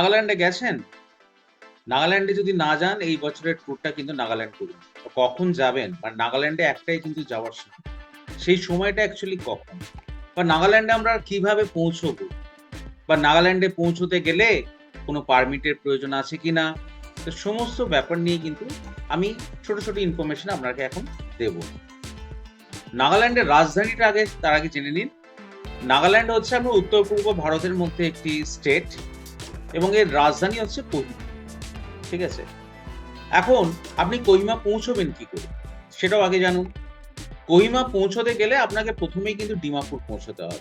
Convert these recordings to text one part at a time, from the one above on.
নাগাল্যান্ডে গেছেন? নাগাল্যান্ডে যদি না যান, এই বছরের ট্যুরটা কিন্তু নাগাল্যান্ড করুন। কখন যাবেন? বা নাগাল্যান্ডে একটাই কিন্তু যাওয়ার সময়। সেই সময়টা অ্যাকচুয়ালি কখন? বা নাগাল্যান্ডে আমরা কীভাবে পৌঁছবো? বা নাগাল্যান্ডে পৌঁছতে গেলে কোনো পারমিটের প্রয়োজন আছে কি না তো সমস্ত ব্যাপার নিয়ে কিন্তু আমি ছোট ছোট ইনফরমেশন আপনাকে এখন দেব। নাগাল্যান্ডের রাজধানীটা আগে, তার আগে জেনে নিন। নাগাল্যান্ড হচ্ছে আমরা উত্তর পূর্ব ভারতের মধ্যে একটি স্টেট এবং এর রাজধানী হচ্ছে কোহিমা। ঠিক আছে? এখন আপনি কোহিমা পৌঁছবেন কি করে? সেটাও আগে জানুন। কোহিমা পৌঁছতে গেলে আপনাকে প্রথমেই কিন্তু ডিমাপুর পৌঁছতে হবে।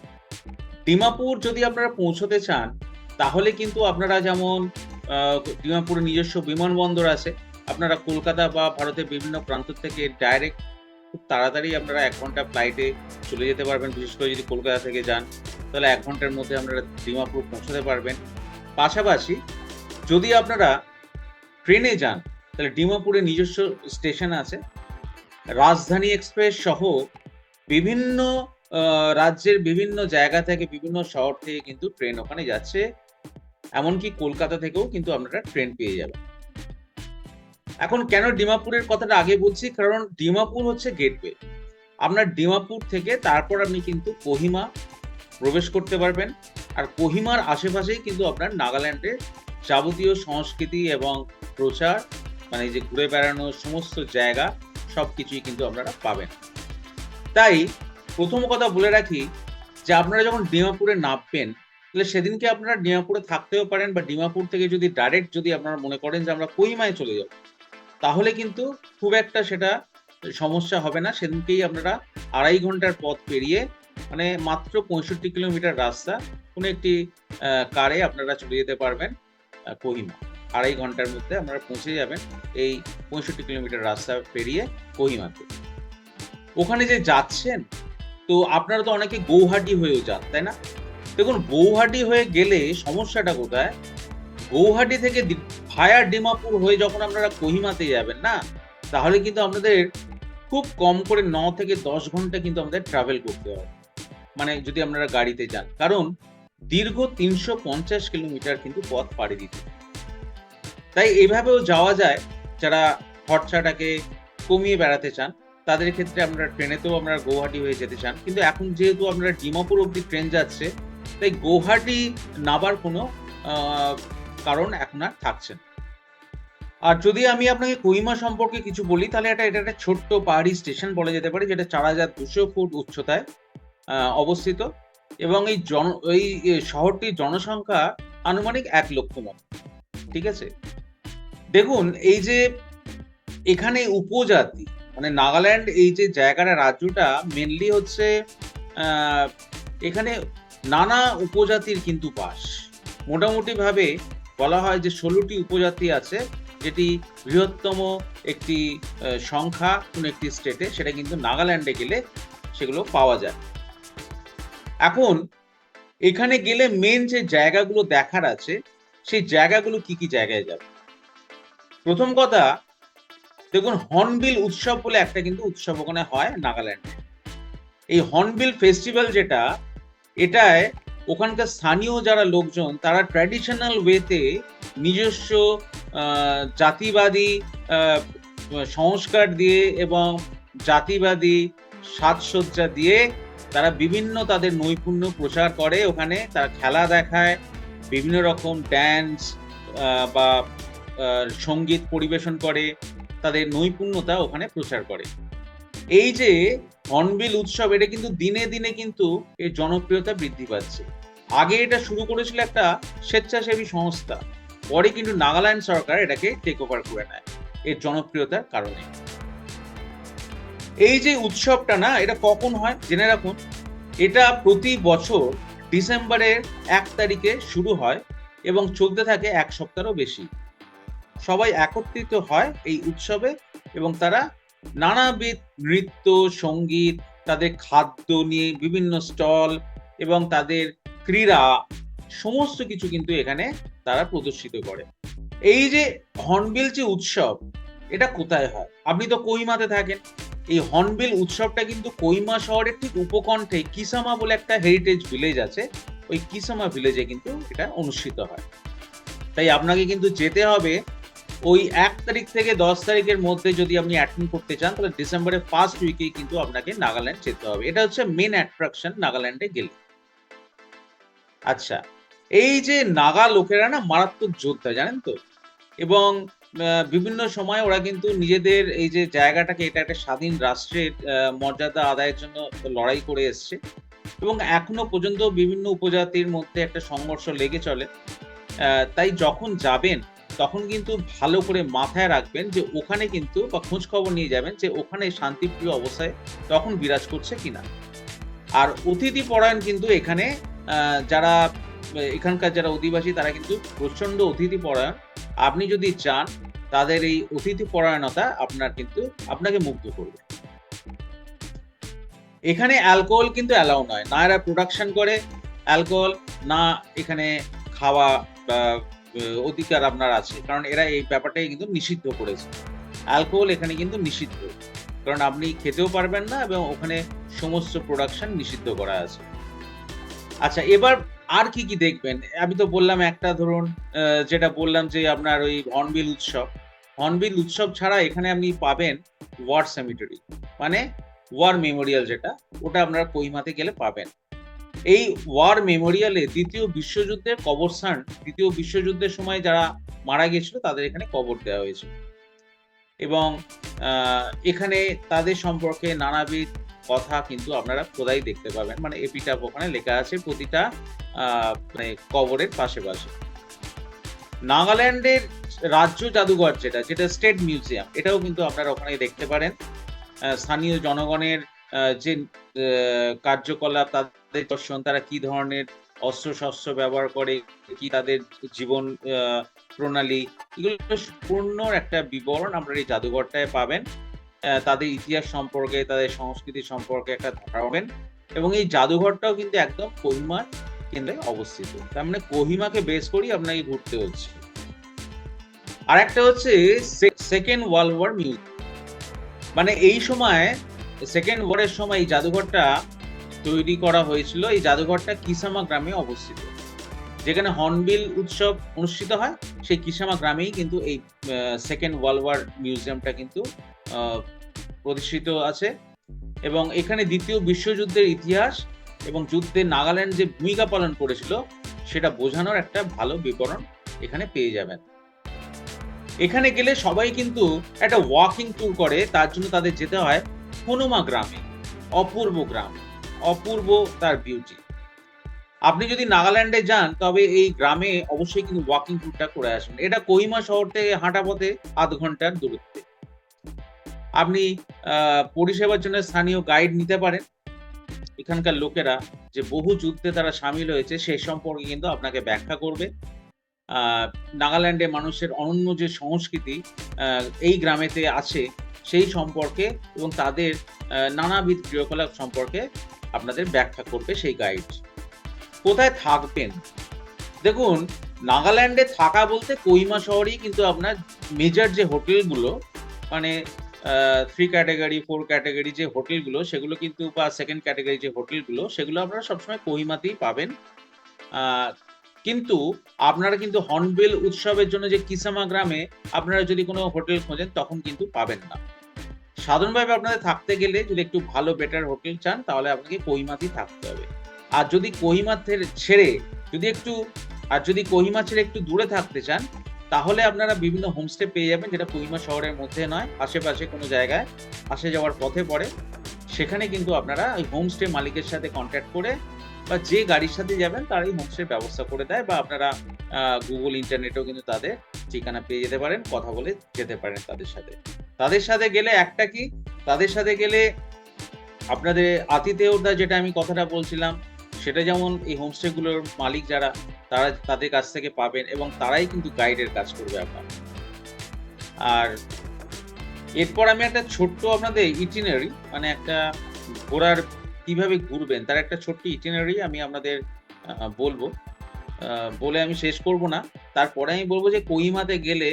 ডিমাপুর যদি আপনারা পৌঁছতে চান তাহলে কিন্তু আপনারা যেমন আহ, ডিমাপুরে নিজস্ব বিমানবন্দর আছে আপনারা কলকাতা বা ভারতের বিভিন্ন প্রান্ত থেকে ডাইরেক্ট খুব তাড়াতাড়ি আপনারা এক ঘণ্টা ফ্লাইটে চলে যেতে পারবেন। বিশেষ করে যদি কলকাতা থেকে যান তাহলে এক ঘণ্টার মধ্যে আপনারা ডিমাপুর পৌঁছতে পারবেন। পাশাপাশি যদি আপনারা ট্রেনে যান, তাহলে ডিমাপুরে নিজস্ব স্টেশন আছে। রাজধানী এক্সপ্রেস সহ বিভিন্ন রাজ্যের বিভিন্ন জায়গা থেকে, বিভিন্ন শহর থেকে কিন্তু ট্রেন ওখানে যাচ্ছে। এমনকি কলকাতা থেকেও কিন্তু আপনারা ট্রেন পেয়ে যাবেন। এখন কেন ডিমাপুরের কথাটা আগে বলছি? কারণ ডিমাপুর হচ্ছে গেটওয়ে। আপনার ডিমাপুর থেকে তারপর আপনি কিন্তু কোহিমা প্রবেশ করতে পারবেন। আর কোহিমার আশেপাশেই কিন্তু আপনার নাগাল্যান্ডের যাবতীয় সংস্কৃতি এবং প্রচার মানে যে ঘুরে বেড়ানোর সমস্ত জায়গা সব কিছুই কিন্তু আপনারা পাবেন। তাই প্রথম কথা বলে রাখি যে আপনারা যখন ডিমাপুরে নামবেন, তাহলে সেদিনকে আপনারা ডিমাপুরে থাকতেও পারেন বা ডিমাপুর থেকে যদি ডাইরেক্ট যদি আপনারা মনে করেন যে আমরা কোহিমায় চলে যাব, তাহলে কিন্তু খুব একটা সেটা সমস্যা হবে না। সেদিনকেই আপনারা আড়াই ঘণ্টার পথ পেরিয়ে মানে মাত্র পঁয়ষট্টি কিলোমিটার রাস্তা, কোনো একটি কারে আপনারা চলে যেতে পারবেন কোহিমা। আড়াই ঘণ্টার মধ্যে আপনারা পৌঁছে যাবেন এই পঁয়ষট্টি কিলোমিটার রাস্তা পেরিয়ে কোহিমাতে। ওখানে যে যাচ্ছেন, তো আপনারা তো অনেকে গৌহাটি হয়েও যান, তাই না? দেখুন, গৌহাটি হয়ে গেলে সমস্যাটা কোথায়? গৌহাটি থেকে ভায়া ডিমাপুর হয়ে যখন আপনারা কোহিমাতে যাবেন না, তাহলে কিন্তু আপনাদের খুব কম করে ন থেকে দশ ঘণ্টা কিন্তু আমাদের ট্রাভেল করতে হবে। মানে যদি আপনারা গাড়িতে যান। কারণ দীর্ঘ তিনশো পঞ্চাশ কিলোমিটার কিন্তু পথ পাড়ি দিতে তাই এইভাবেও যাওয়া যায়, যারা খরচাটাকে কমিয়ে বেড়াতে চান, তাদের ক্ষেত্রে আপনারা ট্রেনেতেও আপনারা গৌহাটি হয়ে যেতে চান। কিন্তু এখন যেহেতু আপনারা ডিমাপুর অব্দি ট্রেন যাচ্ছে, তাই গৌহাটি নাবার কোনো কারণ এখন আর থাকছে না। আর যদি আমি আপনাকে কোহিমা সম্পর্কে কিছু বলি, তাহলে এটা এটা একটা ছোট্ট পাহাড়ি স্টেশন বলা যেতে পারে, যেটা চার হাজার দুশো ফুট উচ্চতায়। অবস্থিত এবং এই জন, এই শহরটির জনসংখ্যা আনুমানিক এক লক্ষ মতো ঠিক আছে? দেখুন, এই যে এখানে উপজাতি মানে নাগাল্যান্ড, এই যে জায়গাটা, রাজ্যটা মেনলি হচ্ছে এখানে নানা উপজাতির কিন্তু বাস। মোটামুটিভাবে বলা হয় যে ষোলোটি উপজাতি আছে, যেটি বৃহত্তম একটি সংখ্যা কোন একটি স্টেটে সেটা কিন্তু নাগাল্যান্ডে গেলে সেগুলো পাওয়া যায়। এখন এখানে গেলে মেন যে জায়গাগুলো দেখার আছে, সেই জায়গাগুলো কি কি জায়গায় যাবে? প্রথম কথা, দেখুন হর্নবিল উৎসব বলে একটা কিন্তু উৎসব ওখানে হয় নাগাল্যান্ডে। এই হর্নবিল ফেস্টিভ্যাল যেটা, এটায় ওখানকার স্থানীয় যারা লোকজন, তারা ট্র্যাডিশনাল ওয়েতে নিজস্ব জাতিবাদী সংস্কার দিয়ে এবং জাতিবাদী সাজসজ্জা দিয়ে তারা বিভিন্ন তাদের নৈপুণ্য প্রচার করে, ওখানে তারা খেলা দেখায়, বিভিন্ন রকম ড্যান্স বা সংগীত পরিবেশন করে, তাদের নৈপুণ্যতা ওখানে প্রচার করে। এই যে হর্নবিল উৎসব, এটা কিন্তু দিনে দিনে কিন্তু এর জনপ্রিয়তা বৃদ্ধি পাচ্ছে। আগে এটা শুরু করেছিল একটা স্বেচ্ছাসেবী সংস্থা, পরে কিন্তু নাগাল্যান্ড সরকার এটাকে টেক ওভার করে নেয়, এর জনপ্রিয়তার কারণে। এই যে উৎসবটা না, এটা কখন হয়? জেনে রাখুন, এটা প্রতি বছর ডিসেম্বরের এক তারিখে শুরু হয় এবং চলতে থাকে এক সপ্তাহেরও বেশি। সবাই একত্রিত হয় এই উৎসবে এবং তারা নানাবিধ নৃত্য, সংগীত, তাদের খাদ্য নিয়ে বিভিন্ন স্টল এবং তাদের ক্রীড়া, সমস্ত কিছু কিন্তু এখানে তারা প্রদর্শিত করে। এই যে হর্নবিল যে উৎসব, এটা কোথায় হয়? আপনি তো কোহিমাতে থাকেন। এই হর্নবিল উৎসবটা কিন্তু কোহিমা শহরের ঠিক উপকণ্ঠে কিসামা বলে একটা হেরিটেজ ভিলেজ আছে। ওই কিসামা ভিলেজে কিন্তু এটা অনুষ্ঠিত হয়। তাই আপনাকে কিন্তু যেতে হবে ওই এক তারিখ থেকে দশ তারিখের মধ্যে যদি আপনি অ্যাটেন্ড করতে চান, তাহলে ডিসেম্বরের ফার্স্ট উইকেই কিন্তু আপনাকে নাগাল্যান্ড যেতে হবে। এটা হচ্ছে মেন অ্যাট্রাকশন নাগাল্যান্ডে গেলে। আচ্ছা এই যে নাগা লোকেরা না মারাত্মক যোদ্ধা, জানেন তো? এবং বিভিন্ন সময় ওরা কিন্তু নিজেদের এই যে জায়গাটাকে, এটা একটা স্বাধীন রাষ্ট্রের মর্যাদা আদায়ের জন্য লড়াই করে এসছে। এবং এখনও পর্যন্ত বিভিন্ন উপজাতির মধ্যে একটা সংঘর্ষ লেগে চলে। তাই যখন যাবেন, তখন কিন্তু ভালো করে মাথায় রাখবেন যে ওখানে কিন্তু বা খোঁজ খবর নিয়ে যাবেন যে ওখানে শান্তিপ্রিয় অবস্থায় তখন বিরাজ করছে কিনা। আর অতিথি পরায়ণ কিন্তু এখানে যারা, এখানকার যারা অধিবাসী, তারা কিন্তু প্রচণ্ড অতিথি পরায়ণ। আপনি যদি চান, তাদের এই অতিথি পরায়ণতা আপনার কিন্তু আপনাকে মুগ্ধ করবে। এখানে অ্যালকোহল কিন্তু অ্যালাউ নয়। না এরা প্রোডাকশন করে, অ্যালকোহল, না এখানে খাওয়া অধিকার আপনার আছে। কারণ এরা এই ব্যাপারটাই কিন্তু নিষিদ্ধ করেছে। অ্যালকোহল এখানে কিন্তু নিষিদ্ধ। কারণ আপনি খেতেও পারবেন না এবং ওখানে সমস্ত প্রোডাকশন নিষিদ্ধ করা আছে। আচ্ছা এবার আর কি কি দেখবেন? আমি তো বললাম একটা ধরুন যেটা বললাম যে আপনার ওই হর্নবিল উৎসব। হর্নবিল উৎসব ছাড়া এখানে আপনি পাবেন ওয়ার সেমিটারি মানে ওয়ার মেমোরিয়াল যেটা, ওটা আপনারা কোহিমাতে গেলে পাবেন। এই ওয়ার মেমোরিয়ালে দ্বিতীয় বিশ্বযুদ্ধের কবরস্থান, দ্বিতীয় বিশ্বযুদ্ধের সময় যারা মারা গেছিল, তাদের এখানে কবর দেওয়া হয়েছে। এবং এখানে তাদের সম্পর্কে নানাবিধ কথা কিন্তু আপনারা খোদাই দেখতে পাবেন। মানে এপিটাপ ওখানে লেখা আছে, প্রতিটা মানে কবরের পাশে পাশে। নাগাল্যান্ডের রাজ্য জাদুঘর যেটা যেটা স্টেট মিউজিয়াম, এটাও কিন্তু আপনারা ওখানে দেখতে পারেন। স্থানীয় জনগণের যে কার্যকলাপ, তাদের দর্শন, তারা কি ধরনের অস্ত্র শস্ত্র ব্যবহার করে, কি তাদের জীবন প্রণালী, এগুলো পূর্ণ একটা বিবরণ আপনারা এই জাদুঘরটায় পাবেন। তাদের ইতিহাস সম্পর্কে, তাদের সংস্কৃতি সম্পর্কে একটা ধারণা পাবেন এবং এই জাদুঘরটাও কিন্তু একদম কোহিমার কেন্দ্রে অবস্থিত। তার মানে কোহিমাকে বেস করেই আপনাকে ঘুরতে হচ্ছে। আর একটা হচ্ছে সেকেন্ড ওয়ার্ল্ড ওয়ার মিউজিয়াম মানে এই সময় সেকেন্ড ওয়ারের সময় এই জাদুঘরটা তৈরি করা হয়েছিল। এই জাদুঘরটা কিসামা গ্রামে অবস্থিত। যেখানে হর্নবিল উৎসব অনুষ্ঠিত হয়, সেই কিসামা গ্রামেই কিন্তু এই সেকেন্ড ওয়ার্ল্ড ওয়ার মিউজিয়ামটা কিন্তু প্রতিষ্ঠিত আছে। এবং এখানে দ্বিতীয় বিশ্বযুদ্ধের ইতিহাস এবং যুদ্ধে নাগাল্যান্ড যে ভূমিকা পালন করেছিল, সেটা বোঝানোর একটা ভালো বিবরণ এখানে পেয়ে যাবেন। এখানে গেলে সবাই কিন্তু একটা ওয়াকিং ট্যুর করে, তার জন্য তাদের যেতে হয় হনুমা গ্রামে, অপূর্ব গ্রাম, অপূর্ব তার বিউটি আপনি যদি নাগাল্যান্ডে যান, তবে এই গ্রামে অবশ্যই কিন্তু ওয়াকিং ট্যুরটা করে আসবেন। এটা কোহিমা শহর থেকে হাঁটা পথে আধ ঘণ্টার দূরত্বে। আপনি পরিষেবার জন্য স্থানীয় গাইড নিতে পারেন। এখানকার লোকেরা যে বহু যুদ্ধে তারা সামিল হয়েছে সেই সম্পর্কে কিন্তু আপনাকে ব্যাখ্যা করবে। নাগাল্যান্ডে মানুষের অনন্য যে সংস্কৃতি এই গ্রামেতে আছে, সেই সম্পর্কে এবং তাদের নানাবিধ ক্রিয়াকলাপ সম্পর্কে আপনাদের ব্যাখ্যা করবে সেই গাইড কোথায় থাকবেন? দেখুন, নাগাল্যান্ডে থাকা বলতে কোহিমা শহরেই কিন্তু আপনার মেজর যে হোটেলগুলো মানে থ্রি ক্যাটাগরি ফোর ক্যাটাগরি যে হোটেলগুলো, সেগুলো কিন্তু বা সেকেন্ড ক্যাটাগরি যে হোটেলগুলো, সেগুলো আপনারা সবসময় কোহিমাতেই পাবেন। কিন্তু আপনারা কিন্তু হর্নবিল উৎসবের জন্য যে কিসামা গ্রামে আপনারা যদি কোনো হোটেল খোঁজেন, তখন কিন্তু পাবেন না। সাধারণভাবে আপনাদের থাকতে গেলে যদি একটু ভালো বেটার হোটেল চান, তাহলে আপনাকে কহিমাতেই থাকতে হবে। আর যদি কোহিমা ছেড়ে, যদি একটু, আর যদি কোহিমা ছেড়ে একটু দূরে থাকতে চান তাহলে আপনারা বিভিন্ন হোমস্টে পেয়ে যাবেন, যেটা কোহিমা শহরের মধ্যে নয়, আশেপাশে কোনো জায়গায় আসে যাওয়ার পথে পড়ে। সেখানে কিন্তু আপনারা ওই হোমস্টে মালিকের সাথে কন্ট্যাক্ট করে বা যে গাড়ির সাথে যাবেন তারাই হোমস্টের ব্যবস্থা করে দেয় বা আপনারা গুগল ইন্টারনেটেও কিন্তু তাদের ঠিকানা পেয়ে যেতে পারেন, কথা বলে যেতে পারেন তাদের সাথে। তাদের সাথে গেলে একটা কি? তাদের সাথে গেলে আপনাদের আতিথেয়তা যেটা আমি কথাটা বলছিলাম সেটা যেমন এই হোমস্টে গুলোর মালিক যারা, তারা তাদের কাছ থেকে পাবেন এবং তারাই কিন্তু গাইডের কাজ করবে আপনার। আর এরপর আমি একটা ছোট্ট আপনাদের ইটিনারি মানে একটা ঘোরার কীভাবে ঘুরবেন, তার একটা ছোট্ট ইটিনারি আমি আপনাদের বলব। বলে আমি শেষ করব না। তারপরে আমি বলব যে কোহিমাতে গেলে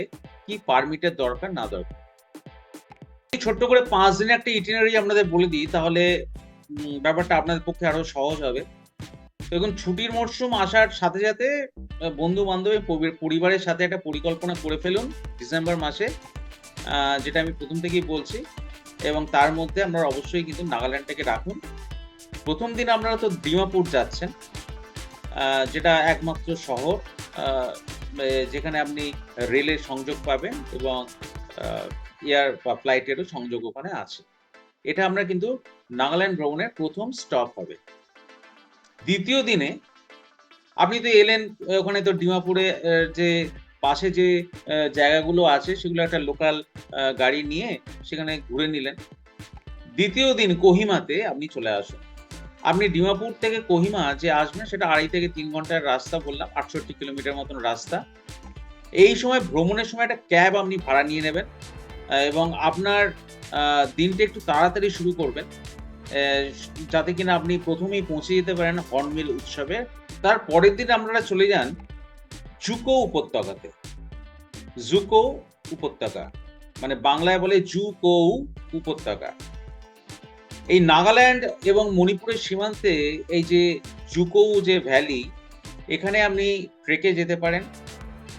কি পারমিটের দরকার না দরকার। ছোট্ট করে পাঁচ দিনের একটা ইটিনারি আপনাদের বলে দিই, তাহলে ব্যাপারটা আপনাদের পক্ষে আরও সহজ হবে। দেখুন, ছুটির মরশুম আসার সাথে সাথে বন্ধু বান্ধবের পরিবারের সাথে একটা পরিকল্পনা করে ফেলুন ডিসেম্বর মাসে যেটা আমি প্রথম থেকেই বলছি। এবং তার মধ্যে আপনারা অবশ্যই কিন্তু নাগাল্যান্ডটাকে রাখুন। প্রথম দিন আপনারা তো ডিমাপুর যাচ্ছেন যেটা একমাত্র শহর যেখানে আপনি রেলের সংযোগ পাবেন এবং এয়ার বা ফ্লাইটেরও সংযোগ ওখানে আছে। এটা আমরা কিন্তু নাগাল্যান্ড ভ্রমণের প্রথম স্টপ হবে। দ্বিতীয় দিনে আপনি তো এলেন ওখানে তো ডিমাপুরে যে পাশে যে জায়গাগুলো আছে, সেগুলো একটা লোকাল গাড়ি নিয়ে সেখানে ঘুরে নিলেন। দ্বিতীয় দিন কোহিমাতে আপনি চলে আসুন। আপনি ডিমাপুর থেকে কোহিমা যে আসবেন, সেটা আড়াই থেকে তিন ঘণ্টার রাস্তা বললাম, আটষট্টি কিলোমিটার মতন রাস্তা। এই সময় ভ্রমণের সময় একটা ক্যাব আপনি ভাড়া নিয়ে নেবেন এবং আপনার দিনটা একটু তাড়াতাড়ি শুরু করবেন। যাতে কিনা আপনি প্রথমেই পৌঁছে যেতে পারেন হর্নমিল উৎসবে। তার পরের দিন আপনারা চলে যান জুকো উপত্যকাতে। জুকো উপত্যকা। মানে বাংলায় বলে জুকো উপত্যকা। এই নাগাল্যান্ড এবং মণিপুরের সীমান্তে এই যে জুকৌ যে ভ্যালি, এখানে আপনি ট্রেকে যেতে পারেন।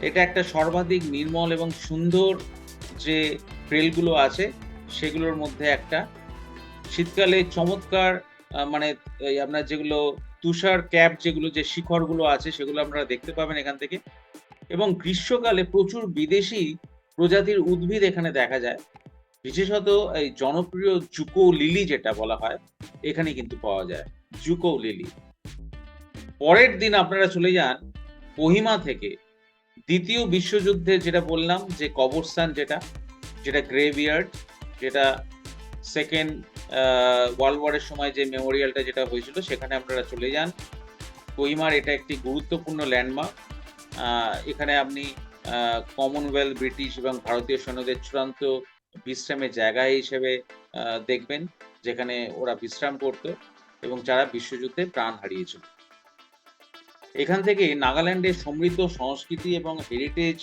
এটা একটা সর্বাধিক নির্মল এবং সুন্দর যে ট্রেলগুলো আছে, সেগুলোর মধ্যে একটা। শীতকালে চমৎকার মানে আপনার যেগুলো তুষার ক্যাপ যেগুলো, যে শিখরগুলো আছে, সেগুলো আপনারা দেখতে পাবেন এখান থেকে। এবং গ্রীষ্মকালে প্রচুর বিদেশি প্রজাতির উদ্ভিদ এখানে দেখা যায়। বিশেষত এই জনপ্রিয় জুকো লিলি যেটা বলা হয়, এখানে কিন্তু পাওয়া যায়, জুকো লিলি। পরের দিন আপনারা চলে যান কোহিমা থেকে। দ্বিতীয় বিশ্বযুদ্ধে যেটা বললাম, যে কবরস্থান যেটা যেটা গ্রেভিয়ার্ড, যেটা সেকেন্ড ওয়ার্ল্ড ওয়ারের সময় যে মেমোরিয়ালটা যেটা হয়েছিল, সেখানে আপনারা চলে যান। কোহিমার এটা একটি গুরুত্বপূর্ণ ল্যান্ডমার্ক এখানে আপনি কমনওয়েলথ ব্রিটিশ এবং ভারতীয় সৈন্যদের চূড়ান্ত বিশ্রামের জায়গা হিসেবে দেখবেন, যেখানে ওরা বিশ্রাম করত এবং যারা বিশ্বযুদ্ধে প্রাণ হারিয়েছিল। এখান থেকে নাগাল্যান্ডের সমৃদ্ধ সংস্কৃতি এবং হেরিটেজ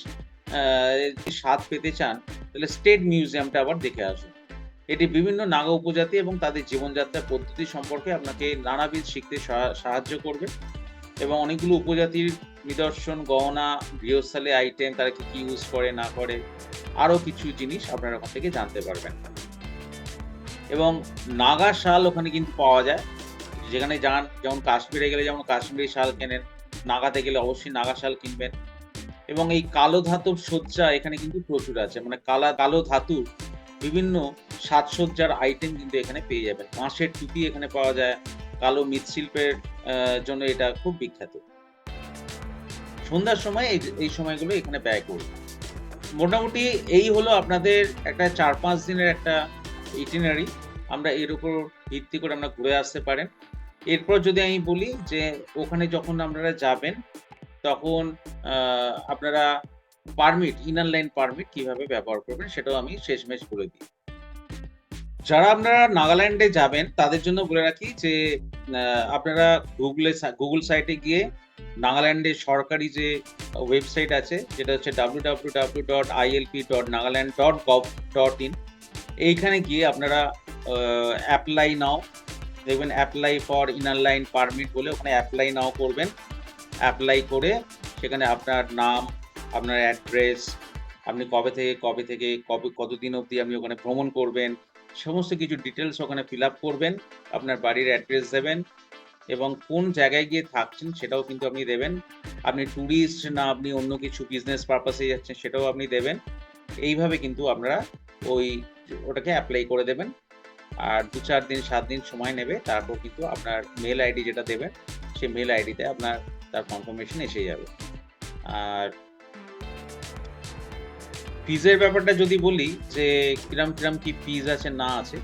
স্বাদ পেতে চান, তাহলে স্টেট মিউজিয়ামটা আবার দেখে আসুন। এটি বিভিন্ন নাগা উপজাতি এবং তাদের জীবনযাত্রার পদ্ধতি সম্পর্কে আপনাকে নানাবিধ শিখতে সাহা- সাহায্য করবে। এবং অনেকগুলো উপজাতির নিদর্শন, গহনা, গৃহস্থালী আইটেম তারা কি ইউজ করে, না করে, আরও কিছু জিনিস আপনারা ওখান থেকে জানতে পারবেন। এবং নাগা শাল ওখানে কিন্তু পাওয়া যায়। যেখানে যান, যেমন কাশ্মীরে গেলে যেমন কাশ্মীরি শাল কেনেন, নাগাতে গেলে অবশ্যই নাগা শাল কিনবেন। এবং এই কালো ধাতব সজ্জা এখানে কিন্তু প্রচুর আছে। মানে কালা, কালো ধাতুর বিভিন্ন সাজসজ্জার আইটেম কিন্তু এখানে পেয়ে যাবেন। বাঁশের টুপি এখানে পাওয়া যায়, কালো মৃৎশিল্পের জন্য এটা খুব বিখ্যাত। সন্ধ্যার সময় এই সময়গুলো এখানে ব্যয় করবে। মোটামুটি এই হলো আপনাদের একটা চার পাঁচ দিনের একটা ইটিনারি আমরা এর উপর ভিত্তি করে আমরা ঘুরে আসতে পারেন। এরপর যদি আমি বলি যে, ওখানে যখন আপনারা যাবেন, তখন আপনারা পারমিট ইনার লাইন পারমিট কীভাবে ব্যবহার করবেন সেটাও আমি শেষমেশ বলে দিই। যারা আপনারা নাগাল্যান্ডে যাবেন, তাদের জন্য বলে রাখি যে আপনারা গুগলে গুগল সাইটে গিয়ে নাগাল্যান্ডের সরকারি যে ওয়েবসাইট আছে, যেটা হচ্ছে W W W dot ILP dot Nagaland dot gov dot in এইখানে গিয়ে আপনারা অ্যাপ্লাই নাও দেখবেন apply for inner line permit বলে ওখানে অ্যাপ্লাই নাও করবেন। অ্যাপ্লাই করে সেখানে আপনার নাম, আপনার অ্যাড্রেস আপনি কবে থেকে কবে থেকে, কবে, কতদিন অবধি আপনি ওখানে ভ্রমণ করবেন সমস্ত কিছু ডিটেলস ওখানে ফিল আপ করবেন, আপনার বাড়ির অ্যাড্রেস দেবেন এবং কোন জায়গায় গিয়ে থাকছেন সেটাও কিন্তু আপনি দেবেন। আপনি ট্যুরিস্ট না আপনি অন্য কিছু বিজনেস পারপাসে যাচ্ছেন সেটাও আপনি দেবেন। এইভাবে কিন্তু আপনারা ওই ওটাকে অ্যাপ্লাই করে দেবেন। আর দু চার দিন, সাত দিন সময় নেবে, তারপর কিন্তু আপনার মেল আইডি যেটা দেবেন, সেই মেল আইডিতে আপনার তার কনফার্মেশন এসে যাবে। আর ফিজের ব্যাপারটা যদি বলি, যে কিরাম কিরাম কি ফিজ আছে, না আছে,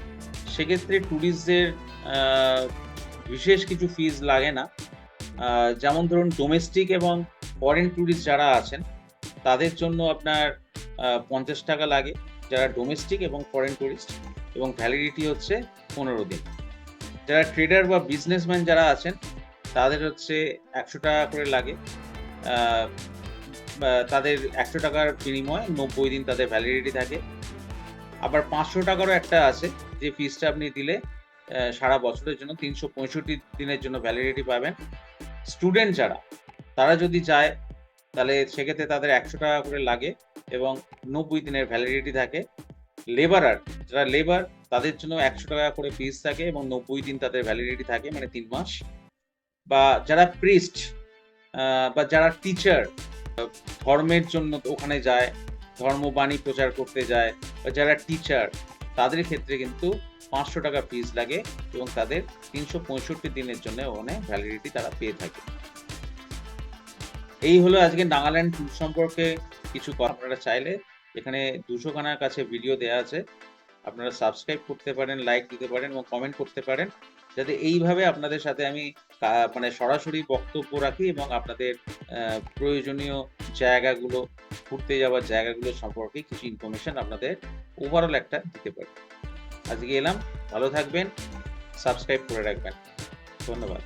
সেক্ষেত্রে ট্যুরিস্টদের বিশেষ কিছু ফিজ লাগে না। যেমন ধরুন ডোমেস্টিক এবং ফরেন ট্যুরিস্ট যারা আছেন, তাদের জন্য আপনার পঞ্চাশ টাকা লাগে যারা ডোমেস্টিক এবং ফরেন ট্যুরিস্ট এবং ভ্যালিডিটি হচ্ছে পনেরো দিন। যারা ট্রেডার বা বিজনেসম্যান যারা আছেন, তাদের হচ্ছে একশো টাকা করে লাগে। তাদের একশো টাকার বিনিময়ে নব্বই দিন তাদের ভ্যালিডিটি থাকে। আবার পাঁচশো টাকারও একটা আছে, যে ফিসটা আপনি দিলে সারা বছরের জন্য তিনশো পঁয়ষট্টি দিনের জন্য ভ্যালিডিটি পাবেন। স্টুডেন্ট যারা, তারা যদি যায়, তাহলে সেক্ষেত্রে তাদের একশো টাকা করে লাগে এবং নব্বই দিনের ভ্যালিডিটি থাকে। লেবারার যারা লেবার তাদের জন্য একশো টাকা করে ফিস থাকে এবং নব্বই দিন তাদের ভ্যালিডিটি থাকে মানে তিন মাস। বা যারা প্রিস্ট বা যারা টিচার ধর্মের জন্য ওখানে যায়, ধর্মবাণী প্রচার করতে যায়, বা যারা টিচার তাদের ক্ষেত্রে কিন্তু পাঁচশো টাকা ফিস লাগে এবং তাদের তিনশো পঁয়ষট্টি দিনের জন্য ওখানে ভ্যালিডিটি তারা পেয়ে থাকে। এই হলো আজকে নাগাল্যান্ড ট্যুর সম্পর্কে কিছু কথা। আপনারা চাইলে এখানে দুশো খানার কাছে ভিডিও দেওয়া আছে। আপনারা সাবস্ক্রাইব করতে পারেন লাইক দিতে পারেন এবং কমেন্ট করতে পারেন। যাতে এইভাবে আপনাদের সাথে আমি মানে সরাসরি বক্তব্য রাখি এবং আপনাদের প্রয়োজনীয় জায়গাগুলো, ঘুরতে যাওয়ার জায়গাগুলো সম্পর্কে কিছু ইনফরমেশন আপনাদের ওভারঅল একটা দিতে পারি। আজকে এলাম, ভালো থাকবেন সাবস্ক্রাইব করে রাখবেন। ধন্যবাদ।